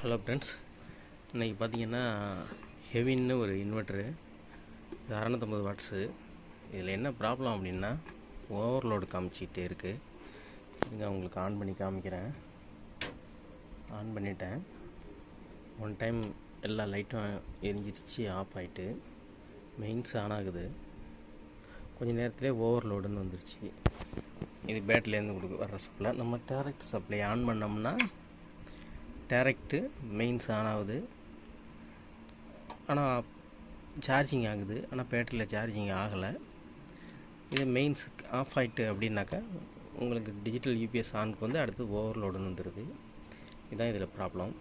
Hello friends இன்றைக்கி பார்த்தீங்கன்னா ஹெவின்னு ஒரு இன்வெர்ட்ரு இது அறநூற்றம்பது வாட்ஸு இதில் என்ன ப்ராப்ளம் அப்படின்னா ஓவர்லோடு காமிச்சிக்கிட்டே இருக்குது இங்கே உங்களுக்கு ஆன் பண்ணி காமிக்கிறேன். ஆன் பண்ணிட்டேன். ஒன் டைம் எல்லா லைட்டும் எரிஞ்சிருச்சு ஆஃப் ஆகிட்டு மெயின்ஸ் ஆன் ஆகுது. கொஞ்ச நேரத்துலேயே ஓவர்லோடுன்னு வந்துருச்சு. இது பேட்டரிலேருந்து கொடுக்க வர்ற சப்ளை நம்ம டேரக்ட் சப்ளை ஆன் பண்ணோம்னா டேரக்ட்டு மெயின்ஸ் ஆன் ஆகுது ஆனால் சார்ஜிங் ஆகுது. ஆனால் பேட்டரியில் சார்ஜிங் ஆகலை. இது மெயின்ஸ் ஆஃப் ஆகிட்டு அப்படின்னாக்கா உங்களுக்கு டிஜிட்டல் யூபிஎஸ் ஆனுக்கு வந்து அடுத்து ஓவர்லோடுன்னு வந்துடுது இதுதான் இதில் ப்ராப்ளம்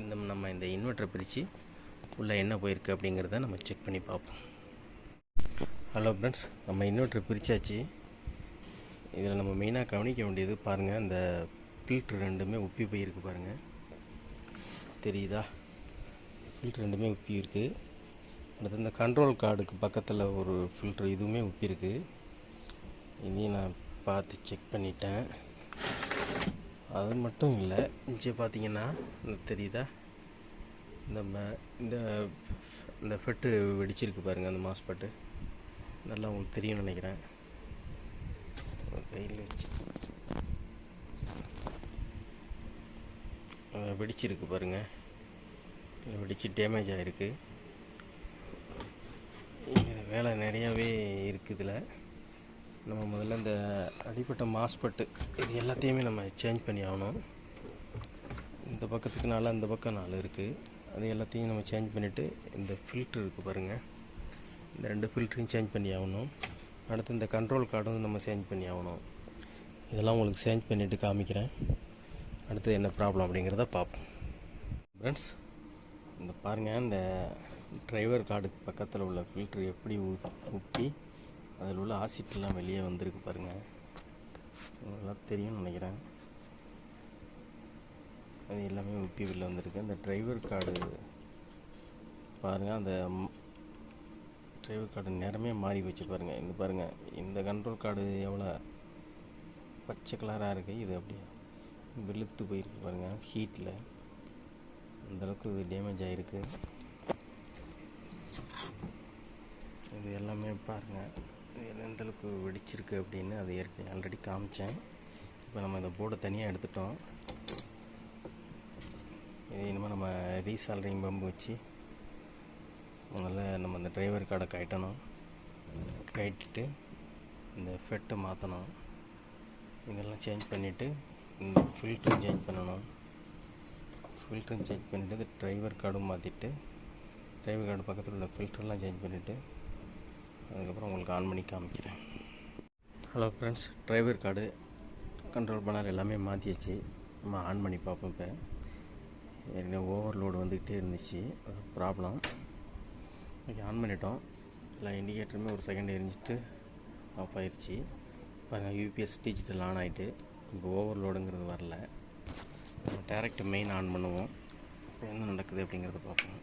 இந்த நம்ம இந்த இன்வெர்ட்டரை பிரித்து உள்ளே என்ன போயிருக்கு அப்படிங்கிறத நம்ம செக் பண்ணி பார்ப்போம். ஹலோ ஃப்ரெண்ட்ஸ் நம்ம இன்வெர்ட்டரை பிரித்தாச்சு இதில் நம்ம மெயினாக கவனிக்க வேண்டியது பாருங்கள் அந்த ஃபில்ட்ரு ரெண்டுமே உப்பி போயிருக்கு பாருங்கள் தெரியுதா? ஃபில்ட்ரு ரெண்டுமே உப்பி இருக்குது அடுத்து இந்த கண்ட்ரோல் கார்டுக்கு பக்கத்தில் ஒரு ஃபில்ட்ரு இதுவுமே உப்பி இருக்குது இதையும் நான் பார்த்து செக் பண்ணிட்டேன். அது மட்டும் இல்லை இங்கே பார்த்தீங்கன்னா தெரியுதா? இந்த ம- இந்த இந்த ஃபெட்டு வெடிச்சிருக்கு பாருங்கள் அந்த மாஸ்பெட்டு நல்லா உங்களுக்கு தெரியும்னு நினைக்கிறேன். கையில் வச்சு. வெடிச்சிருக்கு பாருங்கள் வெடிச்சு டேமேஜ் ஆகிருக்கு வேலை நிறையாவே இருக்குது இதில் நம்ம முதல்ல இந்த அடிப்பட்ட மாஸ்பட்டு இது எல்லாத்தையுமே நம்ம சேஞ்ச் பண்ணி ஆகணும். இந்த பக்கத்துக்கு நாலு அந்த பக்கம் நாலு இருக்குது அது எல்லாத்தையும் நம்ம சேஞ்ச் பண்ணிவிட்டு இந்த ஃபில்ட்ரு இருக்குது பாருங்கள் இந்த ரெண்டு ஃபில்ட்ரையும் சேஞ்ச் பண்ணி ஆகணும். அடுத்து இந்த கண்ட்ரோல் கார்டும் நம்ம சேஞ்ச் பண்ணி ஆகணும். இதெல்லாம் உங்களுக்கு சேஞ்ச் பண்ணிவிட்டு காமிக்கிறேன். அடுத்து என்ன ப்ராப்ளம் அப்படிங்கிறத பார்ப்போம். ஃப்ரெண்ட்ஸ் இந்த பாருங்கள் இந்த டிரைவர் கார்டுக்கு பக்கத்தில் உள்ள ஃபில்ட்ரு எப்படி ஊ- உப்பி அதில் உள்ள ஆசிட்லாம் வெளியே வந்திருக்கு பாருங்கள் உங்களுக்கு தெரியும்னு நினைக்கிறேன். அது எல்லாமே உப்பி வெளில வந்திருக்கு. இந்த டிரைவர் கார்டு பாருங்கள் அந்த டிரைவர் கார்டு நேரமே மாறி வச்சு பாருங்கள் இந்த பாருங்கள் இந்த கண்ட்ரோல் கார்டு எவ்வளோ பச்சை கலராக இருக்குது இது அப்படியே. வெளுத்து போயிருக்கு பாருங்கள் ஹீட்டில் அந்தளவுக்கு இது டேமேஜ் ஆகிருக்கு இது எல்லாமே பாருங்கள் எந்தளவுக்கு எந்த அளவுக்கு வெடிச்சிருக்கு அப்படின்னு அது ஏற்கனவே ஆல்ரெடி காமிச்சேன். இப்போ நம்ம இந்த போர்டை தனியாக எடுத்துட்டோம். இது இனிமேல் நம்ம ரீசாலரிங் பம்பு வச்சு முதல்ல நம்ம இந்த டிரைவர் கார்டை கட்டணும் கட்டிட்டு இந்த ஃபெட்டை மாற்றணும் இதெல்லாம் சேஞ்ச் பண்ணிவிட்டு இந்த ஃபில்ட்ரு சேஞ்ச் பண்ணணும். ஃபில்ட்ரு சேஞ்ச் பண்ணிவிட்டு இந்த டிரைவர் கார்டும் மாற்றிட்டு டிரைவர் கார்டு பக்கத்தில் உள்ள ஃபில்டர்லாம் சேஞ்ச் பண்ணிவிட்டு அதுக்கப்புறம் உங்களுக்கு ஆன் பண்ணி காமிக்கிறேன். Hello friends driver card control பண்ணால் எல்லாமே மாற்றியாச்சு நம்ம ஆன் பண்ணி பார்ப்போம் இப்போ. ஏற்கனவே ஓவர்லோடு வந்துக்கிட்டே இருந்துச்சு. ஒரு ப்ராப்ளம் ஓகே ஆன் பண்ணிட்டோம். எல்லா இண்டிகேட்டருமே ஒரு செகண்ட் எரிஞ்சிட்டு ஆஃப் ஆயிடுச்சு பாருங்கள் யூபிஎஸ் டிஜிட்டல் ஆன் ஆகிட்டு இப்போ ஓவர்லோடுங்கிறது வரல. நம்ம டேரக்ட் மெயின் ஆன் பண்ணுவோம். இப்போ என்ன நடக்குது அப்படிங்கிறத பார்ப்போம்.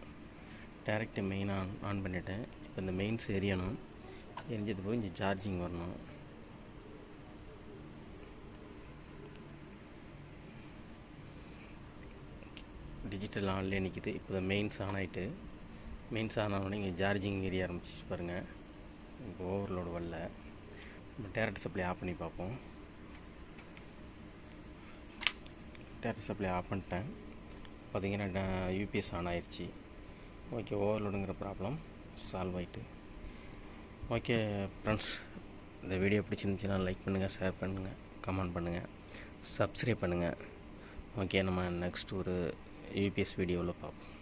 டேரக்ட் மெயின் ஆன் ஆன் பண்ணிட்டேன். இப்போ இந்த மெயின்ஸ் எரியணும். எரிஞ்சது போய் இங்கே சார்ஜிங் வரணும். டிஜிட்டல் ஆன்லேயே நிற்கிது இப்போ இந்த மெயின்ஸ் ஆன் ஆகிட்டு மெயின்ஸ் ஆன் ஆனோடனே இங்கே சார்ஜிங் ஏரிய ஆரம்பிச்சிச்சு பாருங்கள் இப்போ ஓவர்லோடு வரல. நம்ம டேரக்ட் சப்ளை ஆஃப் பண்ணி பார்ப்போம். டேட்டா சப்ளை ஆஃப் பண்ணிட்டேன். பார்த்தீங்கன்னா யூபிஎஸ் ஆன் ஆயிடுச்சு ஓகே ஓவர்லோடுங்கிற ப்ராப்ளம் சால்வ் ஆகிட்டு ஓகே ஃப்ரெண்ட்ஸ் இந்த வீடியோ பிடிச்சிருந்துச்சுன்னா லைக் பண்ணுங்கள் ஷேர் பண்ணுங்கள் கமெண்ட் பண்ணுங்கள் சப்ஸ்கிரைப் பண்ணுங்கள் ஓகே நம்ம நெக்ஸ்ட் ஒரு யூபிஎஸ் வீடியோவில் பார்ப்போம்.